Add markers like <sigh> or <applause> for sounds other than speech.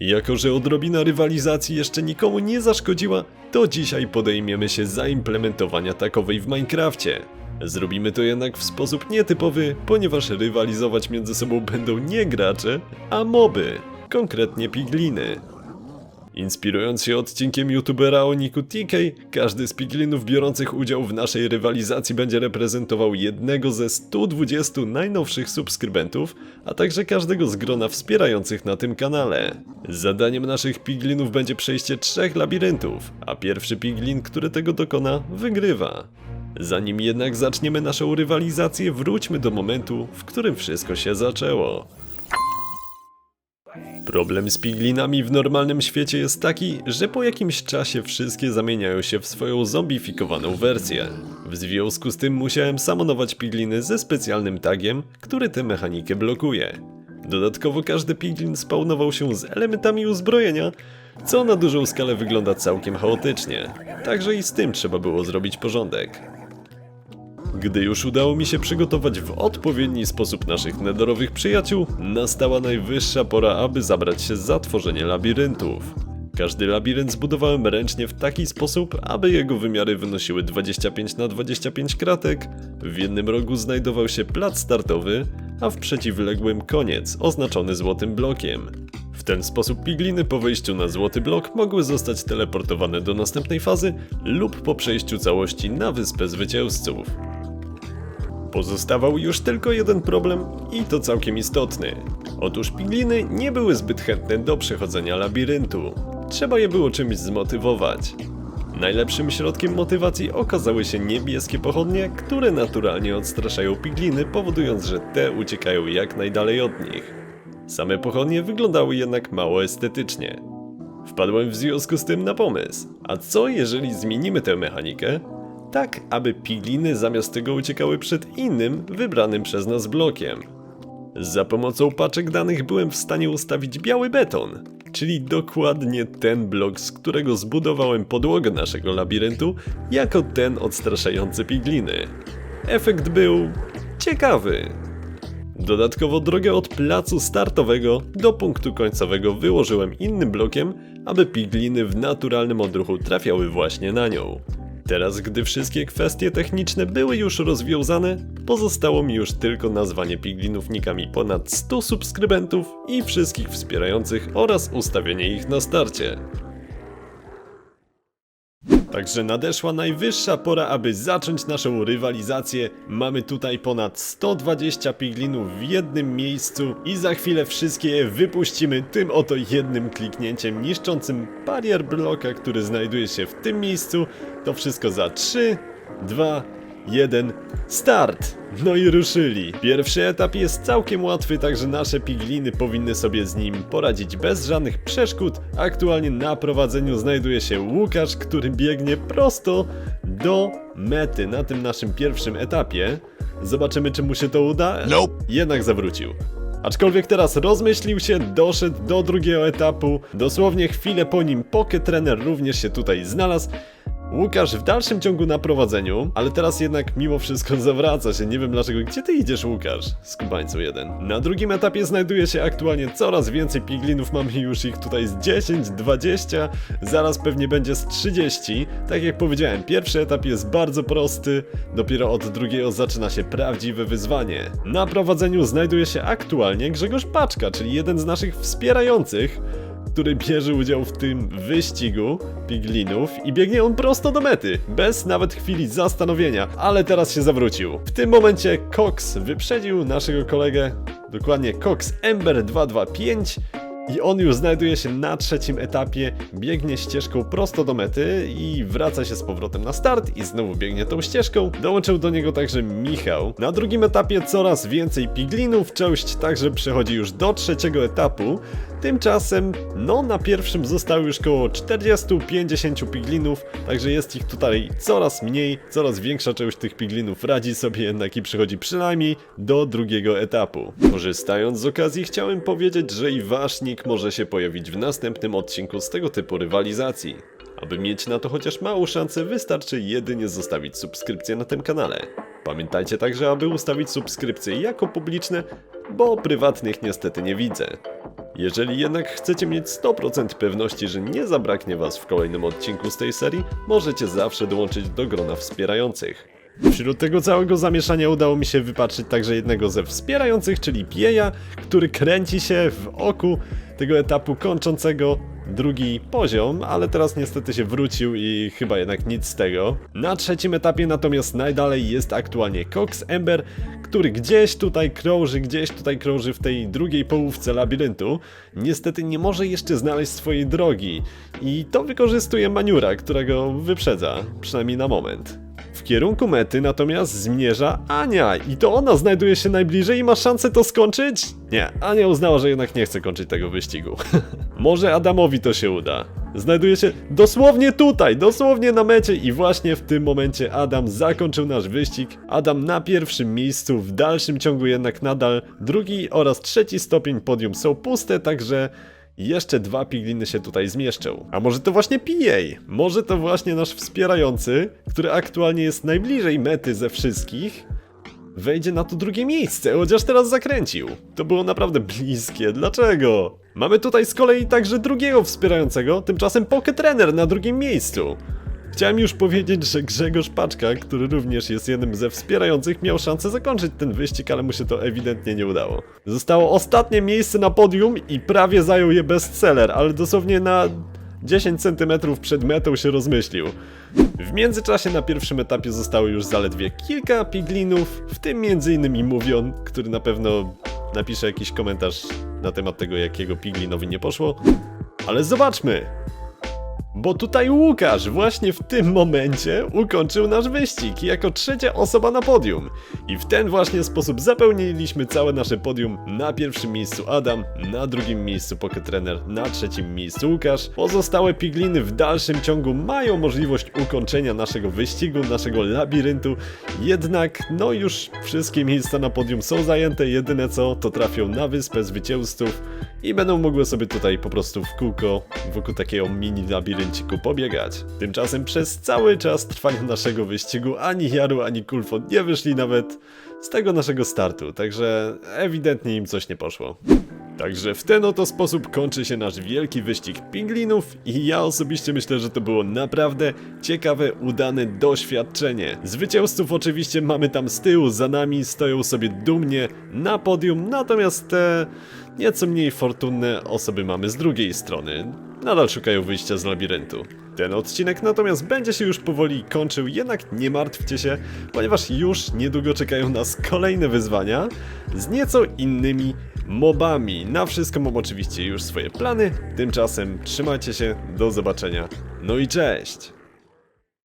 Jako, że odrobina rywalizacji jeszcze nikomu nie zaszkodziła, to dzisiaj podejmiemy się zaimplementowania takowej w Minecrafcie. Zrobimy to jednak w sposób nietypowy, ponieważ rywalizować między sobą będą nie gracze, a moby, konkretnie pigliny. Inspirując się odcinkiem youtubera o niku TK, każdy z piglinów biorących udział w naszej rywalizacji będzie reprezentował jednego ze 120 najnowszych subskrybentów, a także każdego z grona wspierających na tym kanale. Zadaniem naszych piglinów będzie przejście trzech labiryntów, a pierwszy piglin, który tego dokona, wygrywa. Zanim jednak zaczniemy naszą rywalizację, wróćmy do momentu, w którym wszystko się zaczęło. Problem z piglinami w normalnym świecie jest taki, że po jakimś czasie wszystkie zamieniają się w swoją zombifikowaną wersję. W związku z tym musiałem samonować pigliny ze specjalnym tagiem, który tę mechanikę blokuje. Dodatkowo każdy piglin spawnował się z elementami uzbrojenia, co na dużą skalę wygląda całkiem chaotycznie. Także i z tym trzeba było zrobić porządek. Gdy już udało mi się przygotować w odpowiedni sposób naszych nederowych przyjaciół, nastała najwyższa pora, aby zabrać się za tworzenie labiryntów. Każdy labirynt zbudowałem ręcznie w taki sposób, aby jego wymiary wynosiły 25 na 25 kratek, w jednym rogu znajdował się plac startowy, a w przeciwległym koniec, oznaczony złotym blokiem. W ten sposób pigliny po wejściu na złoty blok mogły zostać teleportowane do następnej fazy lub po przejściu całości na wyspę zwycięzców. Pozostawał już tylko jeden problem i to całkiem istotny. Otóż pigliny nie były zbyt chętne do przechodzenia labiryntu. Trzeba je było czymś zmotywować. Najlepszym środkiem motywacji okazały się niebieskie pochodnie, które naturalnie odstraszają pigliny, powodując, że te uciekają jak najdalej od nich. Same pochodnie wyglądały jednak mało estetycznie. Wpadłem w związku z tym na pomysł. A co jeżeli zmienimy tę mechanikę? Tak, aby pigliny zamiast tego uciekały przed innym, wybranym przez nas blokiem. Za pomocą paczek danych byłem w stanie ustawić biały beton, czyli dokładnie ten blok, z którego zbudowałem podłogę naszego labiryntu, jako ten odstraszający pigliny. Efekt był ciekawy. Dodatkowo drogę od placu startowego do punktu końcowego wyłożyłem innym blokiem, aby pigliny w naturalnym odruchu trafiały właśnie na nią. Teraz, gdy wszystkie kwestie techniczne były już rozwiązane, pozostało mi już tylko nazwanie piglinów nikami ponad 100 subskrybentów i wszystkich wspierających oraz ustawienie ich na starcie. Także nadeszła najwyższa pora, aby zacząć naszą rywalizację. Mamy tutaj ponad 120 piglinów w jednym miejscu i za chwilę wszystkie je wypuścimy tym oto jednym kliknięciem niszczącym barier bloka, który znajduje się w tym miejscu. To wszystko za 3, 2, 1, start! No i ruszyli. Pierwszy etap jest całkiem łatwy, także nasze pigliny powinny sobie z nim poradzić bez żadnych przeszkód. Aktualnie na prowadzeniu znajduje się Łukasz, który biegnie prosto do mety na tym naszym pierwszym etapie. Zobaczymy, czy mu się to uda. Nope. Jednak zawrócił. Aczkolwiek teraz rozmyślił się, doszedł do drugiego etapu. Dosłownie chwilę po nim Pocket Trainer również się tutaj znalazł. Łukasz w dalszym ciągu na prowadzeniu, ale teraz jednak mimo wszystko <laughs> zawraca się. Nie wiem dlaczego. Gdzie ty idziesz, Łukasz? Skubańcu jeden. Na drugim etapie znajduje się aktualnie coraz więcej piglinów. Mamy już ich tutaj z 10, 20, zaraz pewnie będzie z 30. Tak jak powiedziałem, pierwszy etap jest bardzo prosty. Dopiero od drugiego zaczyna się prawdziwe wyzwanie. Na prowadzeniu znajduje się aktualnie Grzegorz Paczka, czyli jeden z naszych wspierających który bierze udział w tym wyścigu piglinów i biegnie on prosto do mety, bez nawet chwili zastanowienia, ale teraz się zawrócił. W tym momencie Cox wyprzedził naszego kolegę, dokładnie Cox Ember 225 i on już znajduje się na trzecim etapie, biegnie ścieżką prosto do mety i wraca się z powrotem na start i znowu biegnie tą ścieżką. Dołączył do niego także Michał. Na drugim etapie coraz więcej piglinów, część także przechodzi już do trzeciego etapu. Tymczasem, no na pierwszym zostało już około 40-50 piglinów, także jest ich tutaj coraz mniej, coraz większa część tych piglinów radzi sobie jednak i przechodzi przynajmniej do drugiego etapu. Korzystając z okazji chciałem powiedzieć, że i wasz nick może się pojawić w następnym odcinku z tego typu rywalizacji. Aby mieć na to chociaż małą szansę, wystarczy jedynie zostawić subskrypcję na tym kanale. Pamiętajcie także, aby ustawić subskrypcje jako publiczne, bo prywatnych niestety nie widzę. Jeżeli jednak chcecie mieć 100% pewności, że nie zabraknie Was w kolejnym odcinku z tej serii, możecie zawsze dołączyć do grona wspierających. Wśród tego całego zamieszania udało mi się wypatrzyć także jednego ze wspierających, czyli Pieja, który kręci się w oku tego etapu kończącego drugi poziom, ale teraz niestety się wrócił i chyba jednak nic z tego. Na trzecim etapie natomiast najdalej jest aktualnie Cox Ember, który gdzieś tutaj krąży, gdzieś tutaj krąży w tej drugiej połówce labiryntu. Niestety nie może jeszcze znaleźć swojej drogi i to wykorzystuje Maniura, która go wyprzedza, przynajmniej na moment. W kierunku mety natomiast zmierza Ania i to ona znajduje się najbliżej i ma szansę to skończyć? Nie, Ania uznała, że jednak nie chce kończyć tego wyścigu. <laughs> Może Adamowi to się uda. Znajduje się dosłownie tutaj, dosłownie na mecie i właśnie w tym momencie Adam zakończył nasz wyścig. Adam na pierwszym miejscu, w dalszym ciągu jednak nadal drugi oraz trzeci stopień podium są puste, także jeszcze dwa pigliny się tutaj zmieszczą. A może to właśnie PA? Może to właśnie nasz wspierający, który aktualnie jest najbliżej mety ze wszystkich, wejdzie na to drugie miejsce, chociaż teraz zakręcił. To było naprawdę bliskie, dlaczego? Mamy tutaj z kolei także drugiego wspierającego, tymczasem Pocket Trainer na drugim miejscu. Chciałem już powiedzieć, że Grzegorz Paczka, który również jest jednym ze wspierających, miał szansę zakończyć ten wyścig, ale mu się to ewidentnie nie udało. Zostało ostatnie miejsce na podium i prawie zajął je bestseller, ale dosłownie na 10 cm przed metą się rozmyślił. W międzyczasie na pierwszym etapie zostało już zaledwie kilka piglinów, w tym m.in. Movion, który na pewno napisze jakiś komentarz na temat tego, jakiego piglinowi nie poszło. Ale zobaczmy! Bo tutaj Łukasz właśnie w tym momencie ukończył nasz wyścig jako trzecia osoba na podium. I w ten właśnie sposób zapełniliśmy całe nasze podium. Na pierwszym miejscu Adam, na drugim miejscu Pocket Trainer, na trzecim miejscu Łukasz. Pozostałe pigliny w dalszym ciągu mają możliwość ukończenia naszego wyścigu, naszego labiryntu. Jednak no już wszystkie miejsca na podium są zajęte. Jedyne co to trafią na wyspę zwycięzców i będą mogły sobie tutaj po prostu w kółko wokół takiego mini labirynciku pobiegać. Tymczasem przez cały czas trwania naszego wyścigu ani Jaru, ani Kulfo nie wyszli nawet z tego naszego startu, także ewidentnie im coś nie poszło. Także w ten oto sposób kończy się nasz wielki wyścig pinglinów i ja osobiście myślę, że to było naprawdę ciekawe, udane doświadczenie. Zwycięzców oczywiście mamy tam z tyłu, za nami stoją sobie dumnie na podium, natomiast te nieco mniej fortunne osoby mamy z drugiej strony. Nadal szukają wyjścia z labiryntu. Ten odcinek natomiast będzie się już powoli kończył, jednak nie martwcie się, ponieważ już niedługo czekają nas kolejne wyzwania z nieco innymi mobami. Na wszystko mam oczywiście już swoje plany, tymczasem trzymajcie się, do zobaczenia, no i cześć!